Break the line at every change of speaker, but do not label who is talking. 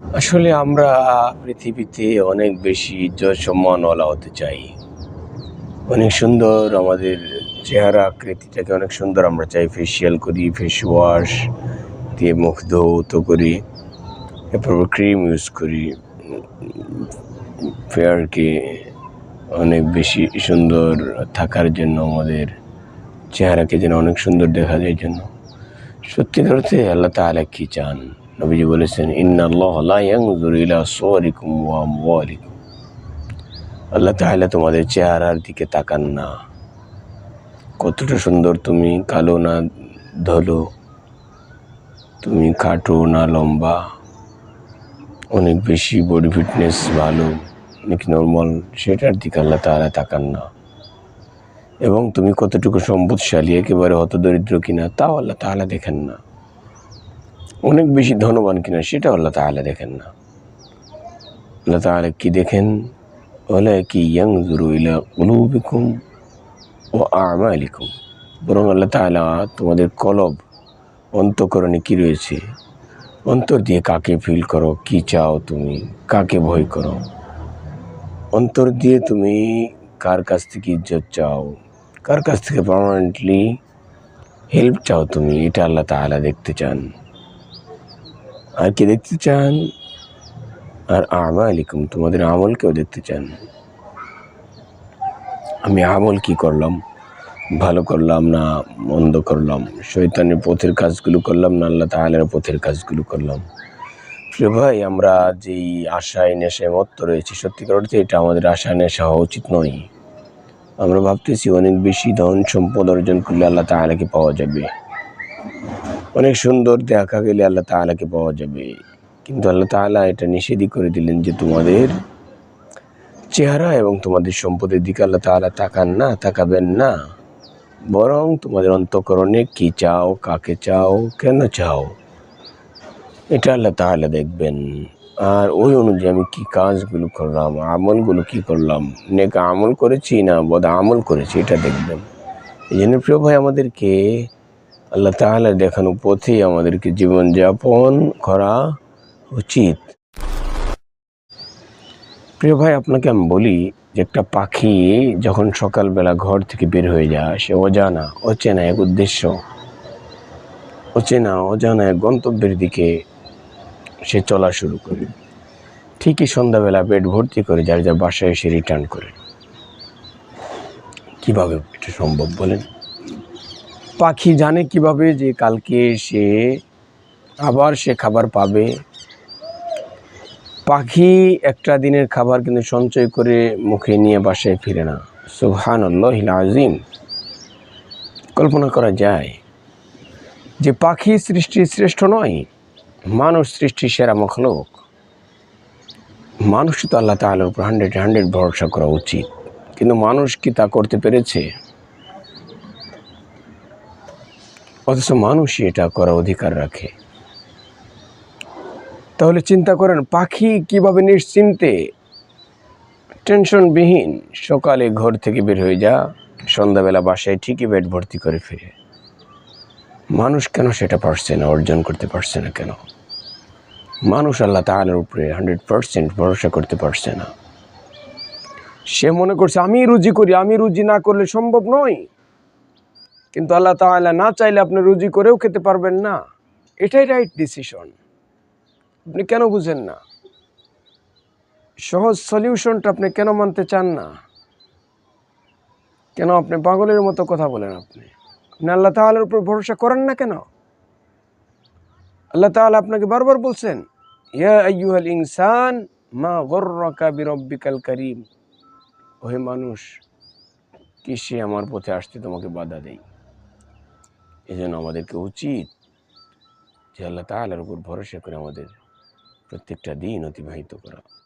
আসলে আমরা পৃথিবীতে অনেক বেশি ইজ্জত সম্মানওয়ালা হতে চাই। অনেক সুন্দর আমাদের চেহারা, আকৃতিটাকে অনেক সুন্দর আমরা চাই। ফেসিয়াল করি ফেস ওয়াশ দিয়ে মুখ ধৌত করি। এরপর ক্রিম ইউজ করি। ফেয়ারকে অনেক বেশি সুন্দর থাকার জন্য, আমাদের চেহারাকে যেন অনেক সুন্দর দেখা যায় জন্য। সত্যিকার অর্থে আল্লাহ তাআলা কি চান? নবীজি বলেছেন, ইন্না আল্লাহ লা ইয়ানজুরু ইলা সুওয়ারিকুম ওয়া আমওয়ালিকুম। আল্লাহ তোমাদের চেহারার দিকে তাকান না। কতটা সুন্দর তুমি, কালো না ধলো, তুমি খাটো না লম্বা, অনেক বেশি বডি ফিটনেস ভালো নাকি নর্মাল সেটার দিকে আল্লাহ তাআলা তাকান না। এবং তুমি কতটুকু সম্পদশালী, একেবারে হতদরিদ্র কিনা, তাও আল্লাহ তাআলা দেখেন না। অনেক বেশি ধনবান কিনা সেটাও আল্লাহ তাআলা দেখেন না। আল্লাহ তাআলা কি দেখেন? ওলা কি ইয়াং জুরু ইলা কুলুবিকুম ও আমালিকুম। বরং আল্লাহ তাআলা তোমাদের কলব, অন্তকরণে কি রয়েছে? অন্তর দিয়ে কাকে ফিল করো? কি চাও তুমি? কাকে ভয় করো? অন্তর দিয়ে তুমি কার কাছ থেকে ইজ্জত চাও? কার কাছ থেকে পার্মানেন্টলি হেল্প চাও তুমি? এটা আল্লাহ তাআলা দেখতে চান। আর কে দেখতে চান? আর আমা আলিকুম তোমাদের আমলকেও দেখতে চান? আমি আমল কি করলাম? ভালো করলাম না মন্দ করলাম? শৈতানের পথের কাজগুলো করলাম না আল্লাহ তাআলার পথের কাজগুলো করলাম? প্রিয় ভাই, আমরা যেই আশায় নেশায় মত্ত রয়েছি, সত্যিকার অর্থে এটা আমাদের আশা নেশা হওয়া উচিত নয়। আমরা ভাবতেছি অনেক বেশি ধন সম্পদ অর্জন করলে আল্লাহ তাআলাকে পাওয়া যাবে। অনেক সুন্দর দেখা গেলে আল্লাহ তাআলাকে পাওয়া যাবে। কিন্তু আল্লাহ তাআলা এটা নিষেধই করে দিলেন যে তোমাদের চেহারা এবং তোমাদের সম্পদের দিকে আল্লাহ তাআলা তাকান না, তাকাবেন না। বরং তোমাদের অন্তঃকরণে কি চাও, কাকে চাও, কেন চাও, এটা আল্লাহ তাআলা দেখবেন। আর ওই অনুযায়ী আমি কী কাজগুলো করলাম, আমলগুলো কি করলাম, নেক আমল করেছি না বদ আমল করেছি, এটা দেখবেন। এই জন্য প্রিয় ভাই, আমাদেরকে আল্লাহ তাআলা দেখানো পথেই আমাদেরকে জীবনযাপন করা উচিত। প্রিয় ভাই, আপনাকে আমি বলি যে একটা পাখি যখন সকালবেলা ঘর থেকে বের হয়ে যায়, সে অজানা, অচেনা এক উদ্দেশ্য। অচেনা, অজানা এক গন্তব্যের দিকে সে চলা শুরু করে। ঠিকই সন্ধ্যাবেলা পেট ভর্তি করে যার যার বাসায় এসে রিটার্ন করে। কীভাবে এটা সম্ভব বলেন? পাখি জানে কীভাবে যে কালকে সে আবার সে খাবার পাবে। পাখি একটা দিনের খাবার কিন্তু সঞ্চয় করে মুখে নিয়ে বাসায় ফিরে না। সুবহান আজিম কল্পনা করা যায় যে পাখি সৃষ্টি শ্রেষ্ঠ নয়, মানুষ সৃষ্টি সেরা মখলোক। মানুষ তো আল্লাহ উপর হান্ড্রেড হান্ড্রেড ভরসা করা উচিত। কিন্তু মানুষ কি তা করতে পেরেছে? অথচ মানুষই এটা করার অধিকার রাখে। তাহলে চিন্তা করেন, পাখি কীভাবে নিশ্চিন্তে টেনশনবিহীন সকালে ঘর থেকে বের হয়ে যা সন্ধ্যাবেলা বাসায় ঠিকই পেট ভর্তি করে ফিরে। মানুষ কেন সেটা পারছে না, অর্জন করতে পারছে না কেন? মানুষ আল্লাহ তাআলার উপরে হান্ড্রেড পারসেন্ট ভরসা করতে পারছে না। সে মনে করছে, আমি রুজি করি, আমি রুজি না করলে সম্ভব নয়। কিন্তু আল্লাহ তাআলা না চাইলে আপনি রুজি করেও খেতে পারবেন না। এটাই রাইট ডিসিশন আপনি কেন বুঝেন না? সহজ সলিউশনটা আপনি কেন মানতে চান না? কেন আপনি পাগলের মতো কথা বলেন আপনি? আপনি আল্লাহ তাআলার উপর ভরসা করেন না কেন? আল্লাহ তাআলা আপনাকে বারবার বলছেন, ইয়া আইয়ুহাল ইনসান মা গর্রাকা বিরব্বিকাল করিম। ওহে মানুষ, কি সে আমার পথে আসতে তোমাকে বাধা দেয়? এই জন্য আমাদেরকে উচিত যে আল্লাহ তালার উপর ভরসা করে আমাদের প্রত্যেকটা দিন অতিবাহিত করা।